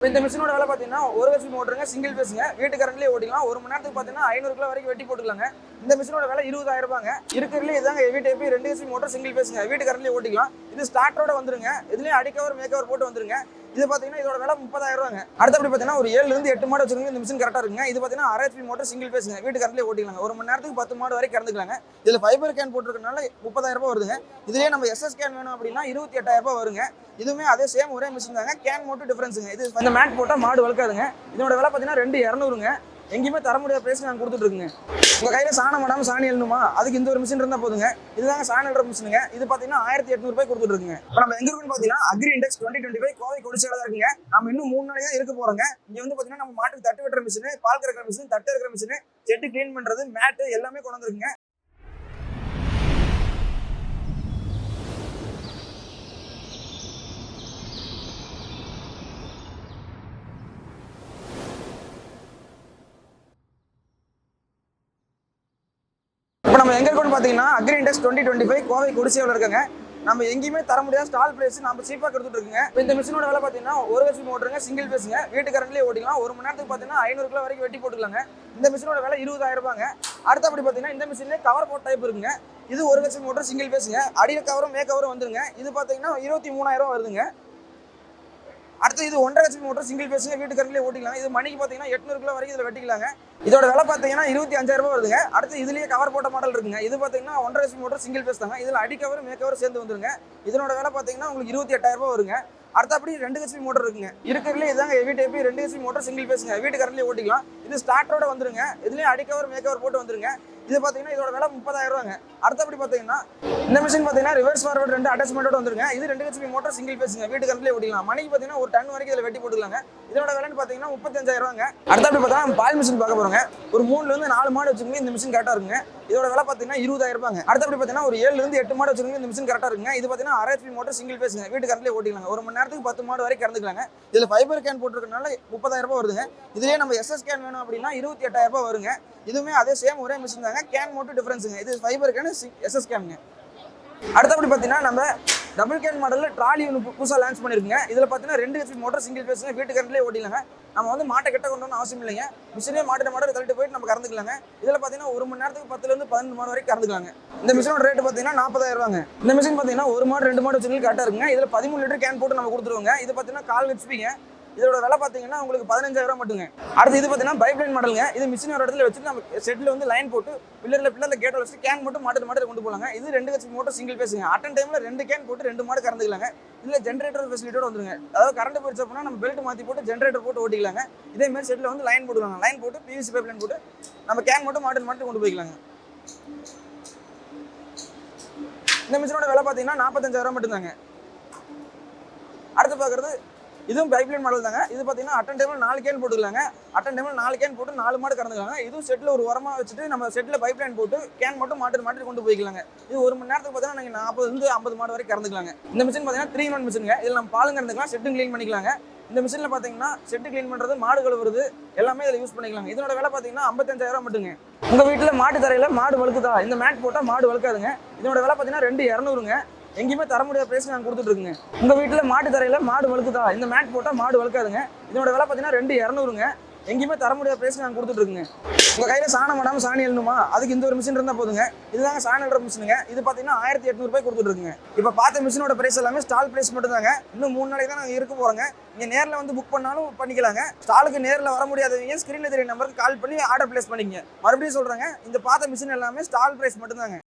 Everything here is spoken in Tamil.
இப்போ இந்த மிஷினோட வேலை பார்த்தீங்கன்னா ஒரு வருஷம் மோட்டருங்க சிங்கிள் பேஸுங்க வீட்டு கரண்ட்லேயே ஓட்டிக்கலாம். ஒரு மணி நேரத்துக்கு பார்த்தீங்கன்னா ஐநூறு கிலோ வரைக்கும் வெட்டி போட்டுக்கலாங்க. இந்த மிஷினோட வேலை இருபதாயிரம் ரூபாங்க. இருக்கிறதுலே இதாங்க ஹெவி டைப் ரெண்டு ஹெச்பி மோட்டர் சிங்கிள் பேஸுங்க வீட்டு கரண்ட்லேயே ஓட்டிக்கலாம். இது ஸ்டார்டரோட வந்துருங்க. இதுலேயும் அடிக்கவர் மேக்கவர் போட்டு வந்துருங்க. இது பார்த்தீங்கன்னா இதோட விலை முப்பதாயிரம் ரூபாங்க அடுத்தபடி பார்த்தீங்கன்னா ஒரு ஏழுல இருந்து எட்டு மாடு வச்சிருக்கீங்க. இந்த மிஷின் கரெக்டாக இருக்குங்க. இது பார்த்தீங்கன்னா அரை மோட்டர் சிங்கிள் பேஸுங்க வீட்டு கரண்ட்லேயே ஓட்டிக்கலாங்க. ஒரு மணி நேரத்துக்கு பத்து மாடு வரைக்கும் கறந்துக்கலாங்க இதில் ஃபைபர் கேன் போட்டிருக்கனால முப்பதாயிரம் ரூபா வருதுங்க. இதுலேயே நம்ம எஸ்எஸ் கேன் வேணும் அப்படின்னா இருபத்தி எட்டாயிரம் ரூபாய் வருங்க. இதுவுமே அதே சேம் ஒரே மிஷின் தாங்க. கேன் மட்டும் டிஃபரன்ஸுங்க இது இந்த மேட் போட்டால் மாடு வளர்க்காதுங்க. இதோட விலை பார்த்தீங்கன்னா ரெண்டு இரநூறுங்க. எங்கேயுமே தர முடியாத பிரைஸ் நாங்கள் கொடுத்துட்டு இருக்குங்க. உங்கள் கையில் சாணம் விடாமல் சாணி எழுணுமா அதுக்கு இந்த ஒரு மிஷின் இருந்தால் போதுங்க. இதுதாங்க சாணம் எழுற மிஷினுங்க இது பார்த்தீங்கன்னா ஆயிரத்தி எட்நூறுபாய் கொடுத்துட்டு இருக்குங்க. இப்போ நம்ம எங்க இருக்குன்னு பார்த்தீங்கன்னா agri index twenty twenty five Kovai கொடிச்சால தான் இருக்குங்க. நம்ம இன்னும் மூணு நாளைக்கு தான் இருக்க போகிறோங்க இங்கே வந்து பார்த்தீங்கன்னா நம்ம மாட்டுக்கு தட்டு வெட்டுற மிஷின் பால் கறக்கிற மிஷின் தட்டு இருக்கிற மிஷின் செட்டு க்ளீன் பண்ணுறது மேட்டு எல்லாமே கொண்டு வந்துருக்குங்க இப்போ நம்ம எங்க இருக்கோம்னு பார்த்தீங்கன்னா agri index twenty twenty five Kovai குடிசையில் இருக்காங்க. நம்ம எங்கேயுமே தர முடியாத ஸ்டால் பிரைஸ் நம்ம சீப்பாக கொடுத்துட்டு இருக்குங்க. இப்போ இந்த மிஷினோட வேலை பார்த்தீங்கன்னா ஒரு வருஷம் மோட்டருங்க சிங்கிள் பேஸுங்க வீட்டு கரண்ட்லேயே ஓட்டிக்கலாம். ஒரு மணி நேரத்துக்கு பார்த்தீங்கன்னா ஐநூறு கிலோ வரைக்கும் வெட்டி போட்டுக்கலாங்க. இந்த மிஷினோட விலை இருபதாயிரம் ரூபாங்க. அடுத்தபடி பார்த்தீங்கன்னா இந்த மிஷின்லேயே கவர் போட் டைப் இருக்குங்க. இது ஒரு லட்சம் மோட்டர் சிங்கிள் பேஸுங்க அடியில் கவரும் மே கவரும் வந்துருங்க. இது பார்த்தீங்கன்னா இருபத்தி மூணாயிரம் வருதுங்க. அடுத்து இது ஒன்றரை லட்சம் மோட்டர் சிங்கிள் பேஸுங்க வீட்டு ஓட்டிக்கலாம். இது மணிக்கு பார்த்தீங்கன்னா எட்நூறு கிலோ வரைக்கும் இதில் வெட்டிக்கலாங்க. இதோட விலை பார்த்தீங்கன்னா இருபத்தி அஞ்சாயிரம் ரூபா வருதுங்க. அடுத்து இதுலேயே கவர் போட்ட மாடல் இருக்குங்க. இது பார்த்தீங்கன்னா ஒன்றரை லட்சம் மோட்டர் சிங்கிள் பேஸ் தாங்க. இதில் அடி கவர் மே கவர் சேர்ந்து வந்துருங்க. இதனோட விலை பார்த்தீங்கன்னா உங்களுக்கு இருபத்தி எட்டாயிரம் ரூபாய் வருங்க. அடுத்தபடி ரெண்டு ஹெச்பி மோட்டர் இருக்குங்க. இருக்கிறதுலே இதாங்க ஹெவி டைப் ரெண்டு ஹெச்பி மோட்டர் சிங்கிள் பேஸுங்க வீட்டு கரண்ட்லேயே ஓட்டிக்கலாம். இது ஸ்டார்டரோட வந்துருங்க. இதுலேயே அடி கவர் மே கவர் போட்டு வந்துருங்க. இது பார்த்தீங்கன்னா இதோட விலை முப்பதாயிரம் ரூபாங்க அடுத்தபடி பார்த்தீங்கன்னா இந்த மிஷின் பார்த்தீங்கன்னா ரிவர்ஸ் ஃபார்வர்ட் ரெண்டு அட்டாச்மெண்ட்டோட வந்துருங்க. இது ரெண்டு ஹெச்பி மோட்டர் சிங்கிள் பேஸுங்க வீட்டு கரண்ட்லேயே ஓட்டிக்கலாம் மணிக்கு பார்த்தீங்கன்னா ஒரு டன் வரைக்கும் இதில் வெட்டி போட்டுக்கலாங்க. இதோட விலைன்னு பார்த்தீங்கன்னா முப்பத்தஞ்சாயிரம் ரூபாங்க அடுத்தபடி பார்த்தா பால் மிஷின் பார்க்க போகிறோங்க ஒரு மூணுலேருந்து நாலு மாடு வச்சுக்கோங்க இந்த மிஷின் கரெக்டாக இருக்குங்க. இதோட விலை பார்த்தீங்கன்னா இருபதாயிரம் ரூபாங்க அடுத்தபடி பார்த்தீங்கன்னா ஒரு ஏழுலேருந்து எட்டு மாடு வச்சுக்கோங்க இந்த மிஷின் கரெக்டாக இருக்குங்க. இது பார்த்தீங்கன்னா அரை மோட்டர் சிங்கிள் பேஸுங்க வீட்டு கரண்ட்லேயே ஓட்டிக்கலாங்க. ஒரு மணி நேரத்துக்கு பத்து மாடு வரைக்கும் கறந்துக்கலாங்க. இதில் ஃபைபர் கேன் போட்டிருக்கனால முப்பதாயிரம் ரூபாய் வருதுங்க. இதுலேயே நம்ம எஸ்எஸ் கேன் வேணும் அப்படின்னா இருபத்தி எட்டாயிரம் ரூபாய் வருங்க. இதுவுமே அதே சேம் ஒரே மிஷின் தாங்க. கேன் மட்டும் டிஃபரன்ஸுங்க இது ஃபைபர் கேனு எஸ்எஸ் கேனுங்க அடுத்தபடி பார்த்தீங்கன்னா நம்ம டபுள் கேன் மாடலில் ட்ராலி ஒன்று புதுசாக லான்ச் பண்ணியிருக்குங்க இதில் பார்த்தீங்கன்னா ரெண்டு ஹெச்பி மோட்டர் சிங்கிள் பேஸுங்க வீட்டு கரண்ட்லேயே ஓட்டிலாங்க நம்ம வந்து மாட்டை கிட்ட கொண்டு வரணும் அவசியம் இல்லைங்க. மிஷினே மாட்டை மாட்டை தள்ளிட்டு போயிட்டு நம்ம கறந்துக்கலாங்க. இதில் பார்த்தீங்கன்னா ஒரு மணி நேரத்துக்கு பத்துலேருந்து பதினஞ்சு மாடு வரைக்கும் கறந்துக்கலாங்க. இந்த மிஷினோட ரேட்டு பார்த்தீங்கன்னா நாற்பதாயிரம் ரூபாங்க. இந்த மிஷின் பார்த்தீங்கன்னா ஒரு மாடு ரெண்டு மாடு வச்சுருக்கு கரெக்டாக இருக்குங்க. இதில் பதிமூணு லிட்டர் கேன் போட்டு நம்ம கொடுத்துருவோங்க. இது பார்த்தீங்கன்னா கால் ஹெச்பிங்க இதோட விலை பார்த்தீங்கன்னா உங்களுக்கு பதினஞ்சாயிரம் மட்டுங்க. அடுத்து இது பார்த்தீங்கன்னா பைப் லைன் மாடலுங்க இது மிஷின் ஒரு இடத்துல வச்சுட்டு நம்ம செட்டில் வந்து லைன் போட்டு பில்லரில் பில்லரில் கேட்டில் வச்சு கேன் மட்டும் மாட்டு மாட்டு கொண்டு போகலாங்க இது ரெண்டு கட்சி மோட்டர் சிங்கிள் பேசுங்க அட்டன் டைமில் ரெண்டு கேன் போட்டு ரெண்டு மாடு கறந்துக்கலாங்க. இதில் ஜென்ரேட்டர் ஃபெசிலிட்டியோட வந்துருங்க. அதாவது கரண்ட் போயிடுச்சு அப்படின்னா நம்ம பெல்ட் மாற்றி போட்டு ஜென்ரேட்டர் போட்டு ஓட்டிக்கலாங்க. இதே மாதிரி செட்டில் வந்து லைன் போட்டுக்கலாங்க. லைன் போட்டு பிவிசி பைப் லைன் போட்டு நம்ம கேன் மட்டும் மாட்டு மாட்டு கொண்டு போய்க்கலாங்க. இந்த மிஷினோட விலை பார்த்தீங்கன்னா நாற்பத்தஞ்சாயிரம் மட்டும்தாங்க. அடுத்து பார்க்குறது இதுவும் பைப்லைன் மாடல் தாங்க. இது பார்த்தீங்கன்னா அட்டன் டைமில் நாலு கேன் போட்டுக்கலாங்க. அட்டன் டைமில் நாலு கேன் போட்டு நாலு மாடு கறந்துக்கலாங்க இதுவும் செட்டில் ஒரு உரமாக வச்சுட்டு நம்ம செட்டில் பைப்லைன் போட்டு கேன் மட்டும் மாட்டு மாட்டு கொண்டு போய்க்கலாங்க. இது ஒரு மணி நேரத்துக்கு பார்த்தீங்கன்னா நீங்கள் நாற்பதுலேருந்து ஐம்பது மாடு வரை கறந்துக்கலாங்க இந்த மிஷின் பார்த்தீங்கன்னா த்ரீ ஒன் மிஷினுங்க இதில் நம்ம பாலும் கறந்துக்கலாம் செட்டும் க்ளீன் பண்ணிக்கலாங்க. இந்த மிஷினில் பார்த்தீங்கன்னா செட்டு க்ளீன் பண்ணுறது மாடு கழுவுறது எல்லாமே இதில் யூஸ் பண்ணிக்கலாங்க. இதனோட விலை பார்த்தீங்கன்னா ஐம்பத்தஞ்சாயிரம் மட்டுங்க. உங்கள் வீட்டில் மாட்டு தரையில் மாடு வழுக்குதா இந்த மேட் போட்டால் மாடு வழுக்காதுங்க இதனோட விலை பார்த்தீங்கன்னா ரெண்டு இரநூறுங்க. எங்கேயுமே தர முடியாத பிரைஸ் நாங்கள் கொடுத்துட்டு இருக்குங்க உங்கள் வீட்டில் மாட்டு தரையில் மாடு வழுக்குதா இந்த மேட் போட்டால் மாடு வழுக்காதுங்க இதோட விலை பார்த்தீங்கன்னா ரெண்டு இரநூறுங்க. எங்கேயுமே தர முடியாத பிரைஸ் நாங்கள் கொடுத்துட்டு இருக்குங்க உங்கள் கையில் சாணம் பண்ணாமல் சாணி எழுணுமா அதுக்கு இந்த ஒரு மிஷின் இருந்தால் போதுங்க. இதுதாங்க சாணம் எழுற மிஷினுங்க இது பார்த்தீங்கன்னா ஆயிரத்தி எட்நூறுபாய் கொடுத்துட்டு இருக்குங்க இப்போ பார்த்த மிஷினோட பிரைஸ் எல்லாமே ஸ்டால் பிரைஸ் மட்டும்தாங்க. இன்னும் மூணு நாளைக்கு தான் நாங்கள் இருக்க போகிறோங்க நீங்கள் நேரில் வந்து புக் பண்ணாலும் பண்ணிக்கலாங்க. ஸ்டாலுக்கு நேரில் வர முடியாதவங்க ஸ்க்ரீனில் தெரிய நம்பருக்கு கால் பண்ணி ஆர்டர் பிளேஸ் பண்ணிக்கங்க. மறுபடியும் சொல்கிறேங்க இந்த பார்த்த மிஷின் எல்லாமே ஸ்டால் பிரைஸ் மட்டும்தாங்க.